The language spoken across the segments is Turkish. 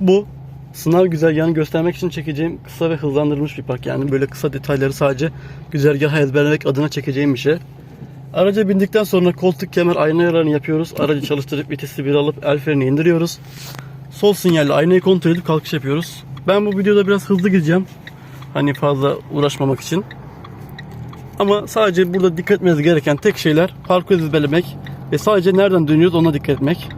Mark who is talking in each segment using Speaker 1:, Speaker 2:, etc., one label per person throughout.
Speaker 1: bu. Sınav güzergahını göstermek için çekeceğim kısa ve hızlandırılmış bir park. Yani böyle kısa detayları sadece güzergahı ezberlemek adına çekeceğim bir şey. Araca bindikten sonra koltuk kemer ayna ayarlarını yapıyoruz. Aracı çalıştırıp vitesi bir alıp el freni indiriyoruz. Sol sinyalle aynayı kontrol edip kalkış yapıyoruz. Ben bu videoda biraz hızlı gideceğim. Hani fazla uğraşmamak için. Ama sadece burada dikkat etmeniz gereken tek şeyler parkur ezberlemek ve sadece nereden dönüyoruz ona dikkat etmek.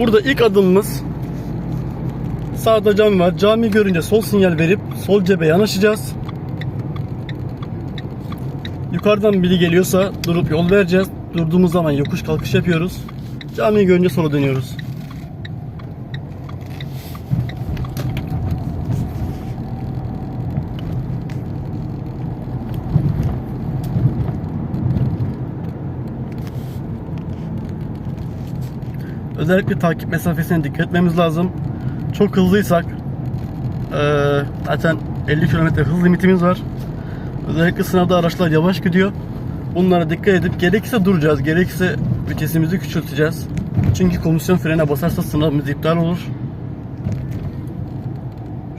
Speaker 1: Burada ilk adımımız sağda cami var. Cami görünce sol sinyal verip sol cebe yanaşacağız. Yukarıdan biri geliyorsa durup yol vereceğiz. Durduğumuz zaman yokuş kalkış yapıyoruz. Camiyi görünce sola dönüyoruz. Özellikle takip mesafesine dikkat etmemiz lazım. Çok hızlıysak eee, zaten 50 km hız limitimiz var. Özellikle sınavda araçlar yavaş gidiyor. Bunlara dikkat edip gerekirse duracağız. Gerekirse vitesimizi küçülteceğiz. Çünkü komisyon frene basarsa sınavımız iptal olur.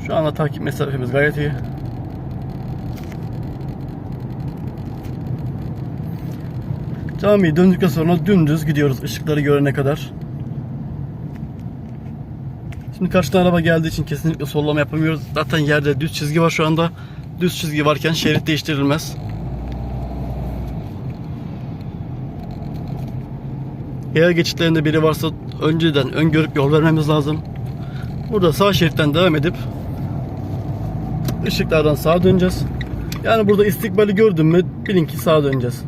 Speaker 1: Şu anda takip mesafemiz gayet iyi. Camiyi döndükten sonra dümdüz gidiyoruz ışıkları görene kadar. Şimdi karşıdan araba geldiği için kesinlikle sollama yapamıyoruz. Zaten yerde düz çizgi var şu anda. Düz çizgi varken şerit değiştirilmez. Yaya geçitlerinde biri varsa önceden öngörüp yol vermemiz lazım. Burada sağ şeritten devam edip ışıklardan sağa döneceğiz. Yani burada istikbali gördün mü bilin ki sağa döneceğiz.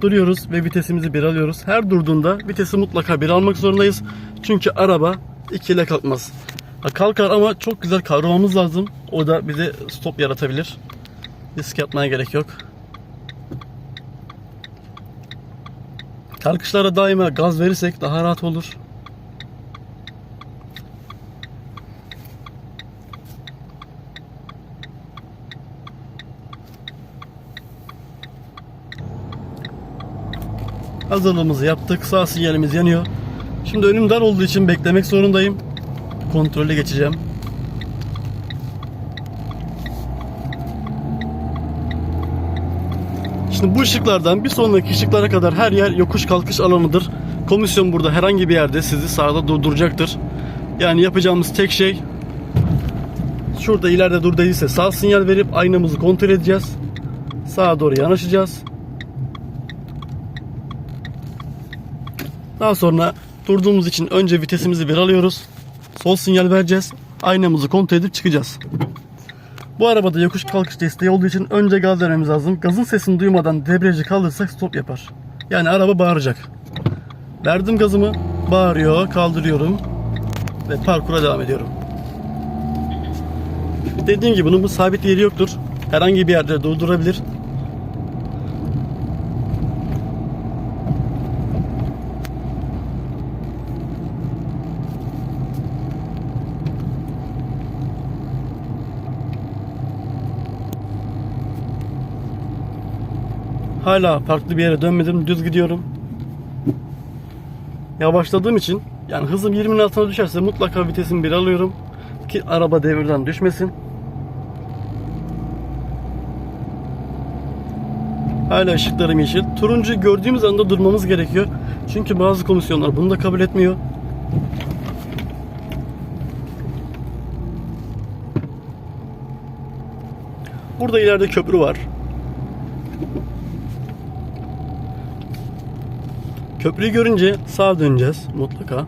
Speaker 1: Duruyoruz ve vitesimizi bir alıyoruz. Her durduğunda vitesi mutlaka bir almak zorundayız. Çünkü araba iki ile kalkmaz. Kalkar ama çok güzel kavramamız lazım. O da bize stop yaratabilir. Risk yapmaya gerek yok. Kalkışlara daima gaz verirsek daha rahat olur. Hazırlığımızı yaptık. Sağ sinyalimiz yanıyor. Şimdi önüm dar olduğu için beklemek zorundayım. Kontrole geçeceğim. Şimdi bu ışıklardan bir sonraki ışıklara kadar her yer yokuş kalkış alanıdır. Komisyon burada herhangi bir yerde sizi sağda durduracaktır. Yani yapacağımız tek şey şurada ileride dur dediyse sağ sinyal verip aynamızı kontrol edeceğiz. Sağa doğru yanaşacağız. Daha sonra durduğumuz için önce vitesimizi bir alıyoruz. Sol sinyal vereceğiz. Aynamızı kontrol edip çıkacağız. Bu arabada yokuş kalkış desteği olduğu için önce gaz vermemiz lazım. Gazın sesini duymadan debriyajı kaldırırsak stop yapar. Yani araba bağıracak. Verdim gazımı, bağırıyor, kaldırıyorum ve parkura devam ediyorum. Dediğim gibi bunun bu sabit yeri yoktur. Herhangi bir yerde durdurabilir. Hala farklı bir yere dönmedim. Düz gidiyorum. Yavaşladığım için yani hızım 20'nin altına düşerse mutlaka vitesimi bir alıyorum. Ki araba devirden düşmesin. Hala ışıklarım yeşil. Turuncu gördüğümüz anda durmamız gerekiyor. Çünkü bazı komisyonlar bunu da kabul etmiyor. Burada ileride köprü var. Köprüyü görünce sağa döneceğiz mutlaka.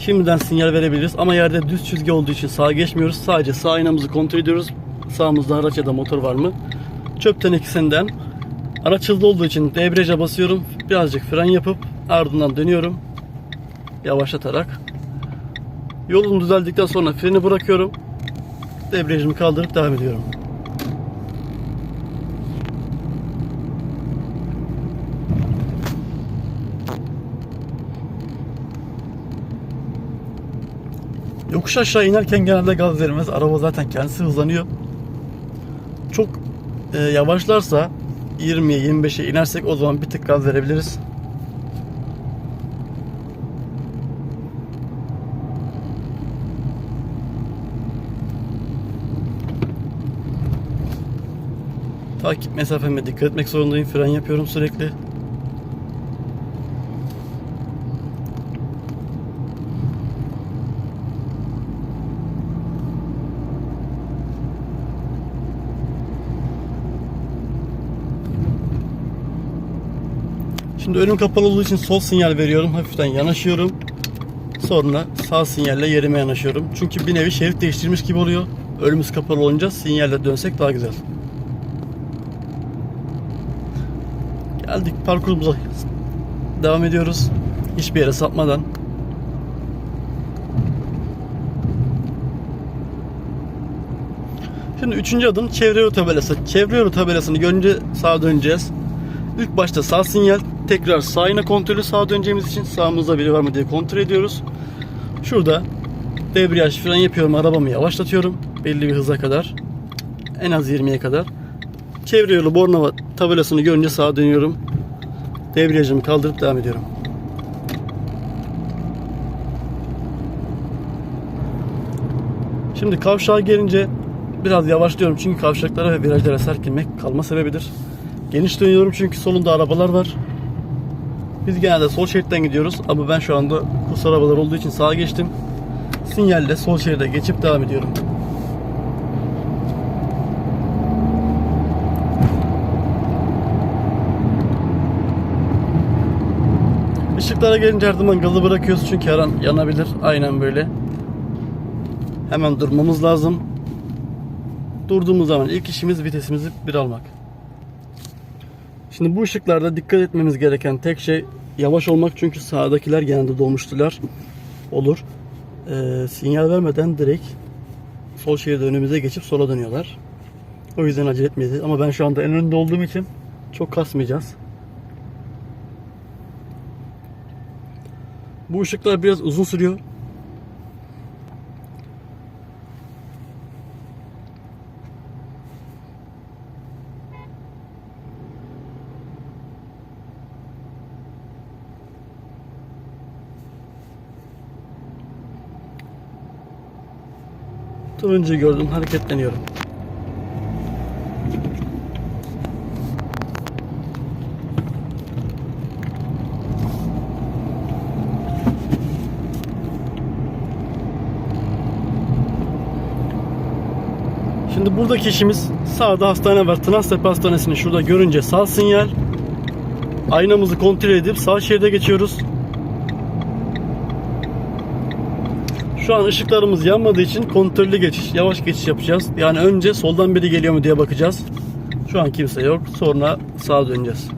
Speaker 1: Şimdiden sinyal verebiliriz ama yerde düz çizgi olduğu için sağa geçmiyoruz. Sadece sağ aynamızı kontrol ediyoruz. Sağımızda araç ya da motor var mı? Çöp tenekesinden araç hızlı olduğu için debriyaja basıyorum. Birazcık fren yapıp ardından dönüyorum. Yavaşlatarak. Yolum düzeldikten sonra freni bırakıyorum. Debriyajımı kaldırıp devam ediyorum. Yokuş aşağı inerken genelde gaz verilmez. Araba zaten kendisi hızlanıyor. Çok e, yavaşlarsa 20'ye 25'e inersek o zaman bir tık gaz verebiliriz. Takip mesafeme dikkat etmek zorundayım. Fren yapıyorum sürekli. Şimdi önüm kapalı olduğu için sol sinyal veriyorum. Hafiften yanaşıyorum. Sonra sağ sinyalle yerime yanaşıyorum. Çünkü bir nevi şerit değiştirmiş gibi oluyor. Önümüz kapalı olunca sinyalle dönsek daha güzel. Geldik parkurumuza. Devam ediyoruz. Hiçbir yere sapmadan. Şimdi üçüncü adım çevre yolu tabelası. Çevre yolu tabelasını görünce sağa döneceğiz. İlk başta sağ sinyal, tekrar sağ kontrolü sağa döneceğimiz için sağımızda biri var mı diye kontrol ediyoruz. Şurada debriyaj fren yapıyorum, arabamı yavaşlatıyorum belli bir hıza kadar. En az 20'ye kadar. Çevre yolu Bornova tabelasını görünce sağa dönüyorum. Debriyajımı kaldırıp devam ediyorum. Şimdi kavşağa gelince biraz yavaşlıyorum çünkü kavşaklara ve virajlara sert kalma sebebidir. Geniş dönüyorum çünkü solunda arabalar var. Biz genelde sol şeritten gidiyoruz ama ben şu anda kurs arabalar olduğu için sağa geçtim. Sinyalle sol şeride geçip devam ediyorum. Işıklara gelince her zaman gazı bırakıyoruz çünkü her an yanabilir. Aynen böyle. Hemen durmamız lazım. Durduğumuz zaman ilk işimiz vitesimizi bir almak. Şimdi bu ışıklarda dikkat etmemiz gereken tek şey yavaş olmak çünkü sağdakiler genelde dolmuştular olur. Ee, sinyal vermeden direkt sol şeride önümüze geçip sola dönüyorlar. O yüzden acele etmeyiz. Ama ben şu anda en önde olduğum için çok kasmayacağız. Bu ışıklar biraz uzun sürüyor. Turuncu gördüm hareketleniyorum. Şimdi buradaki işimiz sağda hastane var. Tınaztepe Hastanesi'ni şurada görünce sağ sinyal. Aynamızı kontrol edip sağ şeride geçiyoruz. Şu an ışıklarımız yanmadığı için kontrollü geçiş, yavaş geçiş yapacağız. Yani önce soldan biri geliyor mu diye bakacağız. Şu an kimse yok. Sonra sağa döneceğiz.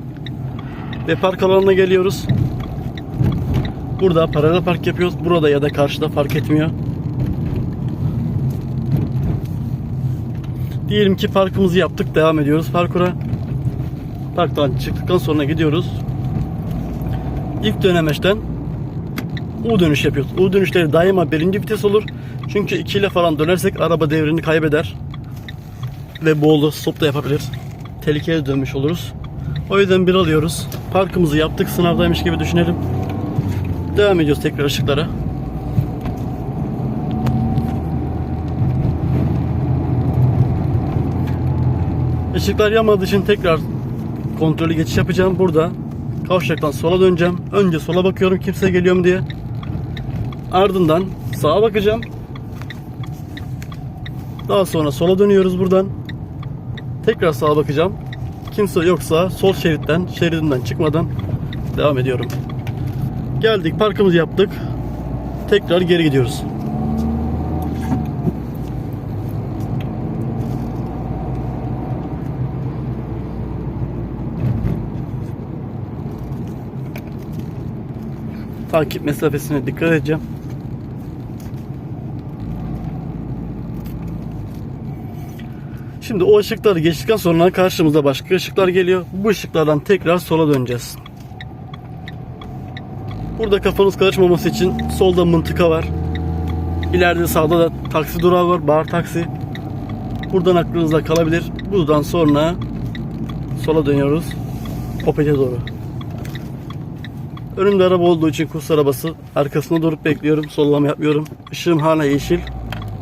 Speaker 1: Ve park alanına geliyoruz. Burada paralel park yapıyoruz. Burada ya da karşıda fark etmiyor. Diyelim ki parkımızı yaptık. Devam ediyoruz parkura. Parktan çıktıktan sonra gidiyoruz. İlk dönemeçten U dönüş yapıyoruz. U dönüşleri daima birinci vites olur. Çünkü 2 ile falan dönersek araba devrini kaybeder. Ve boğulu stop da yapabilir. Tehlikeye dönmüş oluruz. O yüzden bir alıyoruz. Parkımızı yaptık. Sınavdaymış gibi düşünelim. Devam ediyoruz tekrar ışıklara. Işıklar yanmadığı için tekrar kontrollü geçiş yapacağım. Burada kavşaktan sola döneceğim. Önce sola bakıyorum kimse geliyor mu diye. Ardından sağa bakacağım. Daha sonra sola dönüyoruz buradan. Tekrar sağa bakacağım. Kimse yoksa sol şeritten, şeridimden çıkmadan devam ediyorum. Geldik, parkımızı yaptık. Tekrar geri gidiyoruz. Takip mesafesine dikkat edeceğim. Şimdi o ışıkları geçtikten sonra karşımıza başka ışıklar geliyor. Bu ışıklardan tekrar sola döneceğiz. Burada kafanız karışmaması için solda mıntıka var. İleride sağda da taksi durağı var. Bar taksi. Buradan aklınızda kalabilir. Buradan sonra sola dönüyoruz. Opet'e doğru. Önümde araba olduğu için kurs arabası. Arkasında durup bekliyorum. Sollama yapmıyorum. Işığım hala yeşil.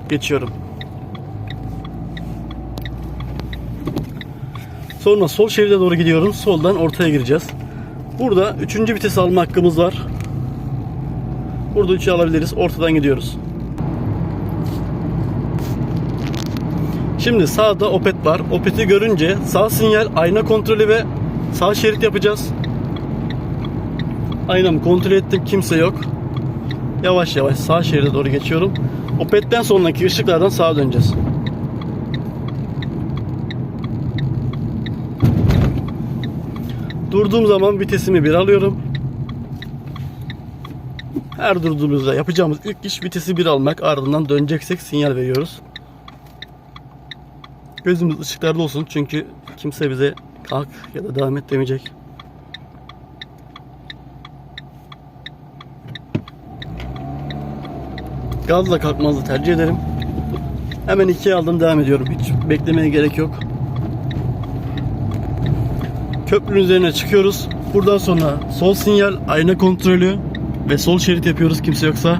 Speaker 1: Geçiyorum. Sonra sol şeride doğru gidiyorum. Soldan ortaya gireceğiz. Burada üçüncü vites alma hakkımız var. Burada 3'ü alabiliriz. Ortadan gidiyoruz. Şimdi sağda Opet var. Opet'i görünce sağ sinyal, ayna kontrolü ve sağ şerit yapacağız. Aynamı kontrol ettim. Kimse yok. Yavaş yavaş sağ şeride doğru geçiyorum. Opet'ten sonraki ışıklardan sağa döneceğiz. Durduğum zaman vitesimi bir alıyorum. Her durduğumuzda yapacağımız ilk iş vitesi bir almak. Ardından döneceksek sinyal veriyoruz. Gözümüz ışıklarda olsun çünkü kimse bize kalk ya da devam et demeyecek. Gazla kalkmanızı tercih ederim. Hemen ikiye aldım devam ediyorum. Hiç beklemeye gerek yok. Köprünün üzerine çıkıyoruz. Buradan sonra sol sinyal, ayna kontrolü ve sol şerit yapıyoruz kimse yoksa.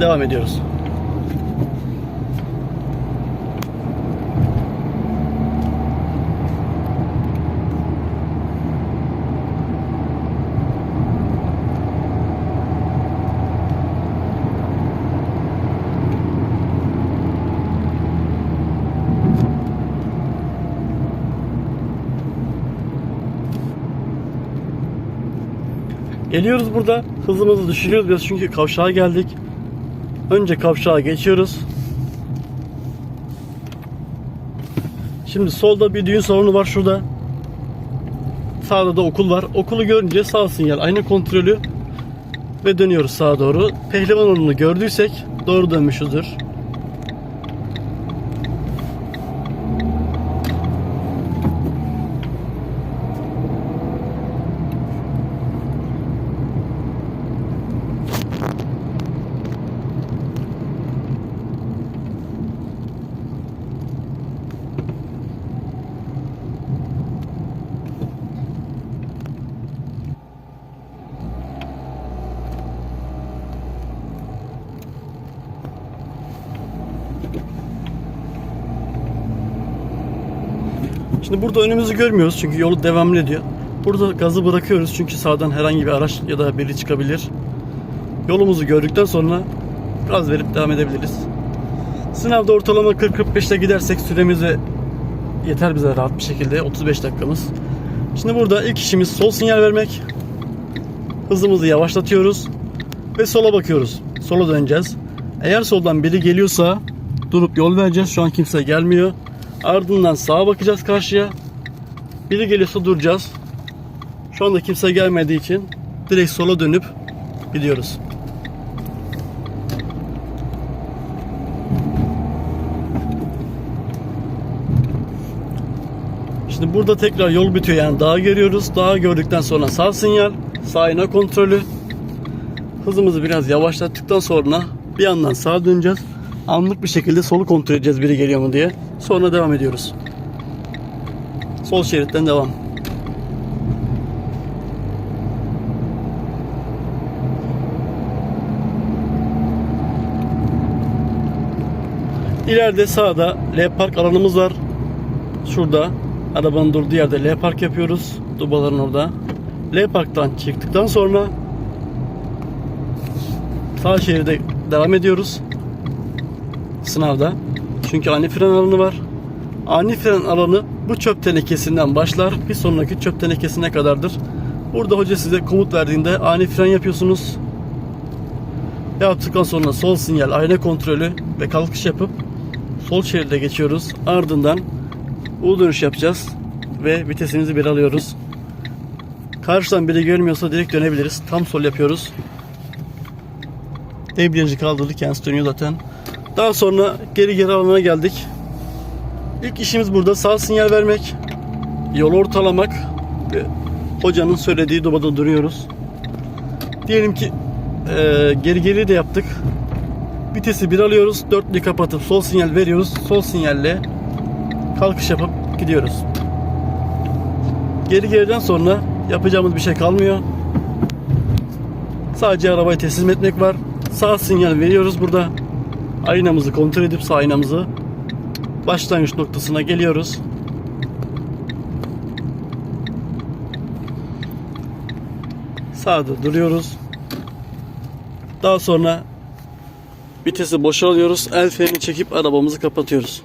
Speaker 1: Devam ediyoruz. Geliyoruz burada. Hızımızı düşürüyoruz biraz çünkü kavşağa geldik. Önce kavşağa geçiyoruz. Şimdi solda bir düğün salonu var şurada. Sağda da okul var. Okulu görünce sağ sinyal aynı kontrolü ve dönüyoruz sağa doğru. Pehlivan gördüysek doğru dönmüşüzdür. Şimdi burada önümüzü görmüyoruz çünkü yolu devamlı ediyor. Burada gazı bırakıyoruz çünkü sağdan herhangi bir araç ya da biri çıkabilir. Yolumuzu gördükten sonra gaz verip devam edebiliriz. Sınavda ortalama 40-45'te gidersek süremiz ve yeter bize rahat bir şekilde 35 dakikamız. Şimdi burada ilk işimiz sol sinyal vermek. Hızımızı yavaşlatıyoruz ve sola bakıyoruz. Sola döneceğiz. Eğer soldan biri geliyorsa durup yol vereceğiz. Şu an kimse gelmiyor. Ardından sağa bakacağız karşıya. Biri geliyorsa duracağız. Şu anda kimse gelmediği için direkt sola dönüp gidiyoruz. Şimdi burada tekrar yol bitiyor yani dağı görüyoruz. Dağı gördükten sonra sağ sinyal, sağ kontrolü. Hızımızı biraz yavaşlattıktan sonra bir yandan sağa döneceğiz. Anlık bir şekilde solu kontrol edeceğiz biri geliyor mu diye. Sonra devam ediyoruz. Sol şeritten devam. İleride sağda L park alanımız var. Şurada arabanın durduğu yerde L park yapıyoruz. Dubaların orada. L parktan çıktıktan sonra sağ şeride devam ediyoruz. Sınavda. Çünkü ani fren alanı var. Ani fren alanı bu çöp tenekesinden başlar. Bir sonraki çöp tenekesine kadardır. Burada hoca size komut verdiğinde ani fren yapıyorsunuz. Yaptıktan sonra sol sinyal, ayna kontrolü ve kalkış yapıp sol şeride geçiyoruz. Ardından U dönüş yapacağız ve vitesimizi bir alıyoruz. Karşıdan biri görmüyorsa direkt dönebiliriz. Tam sol yapıyoruz. Debriyajı kaldırdık kendisi dönüyor zaten. Daha sonra geri geri alana geldik. İlk işimiz burada sağ sinyal vermek, yol ortalamak ve hocanın söylediği dobada duruyoruz. Diyelim ki e, geri geri de yaptık. Vitesi bir alıyoruz. Dörtlüyü kapatıp sol sinyal veriyoruz. Sol sinyalle kalkış yapıp gidiyoruz. Geri geriden sonra yapacağımız bir şey kalmıyor. Sadece arabayı teslim etmek var. Sağ sinyal veriyoruz burada. Aynamızı kontrol edip sağ aynamızı başlangıç noktasına geliyoruz. Sağda duruyoruz. Daha sonra vitesi boşa alıyoruz. El freni çekip arabamızı kapatıyoruz.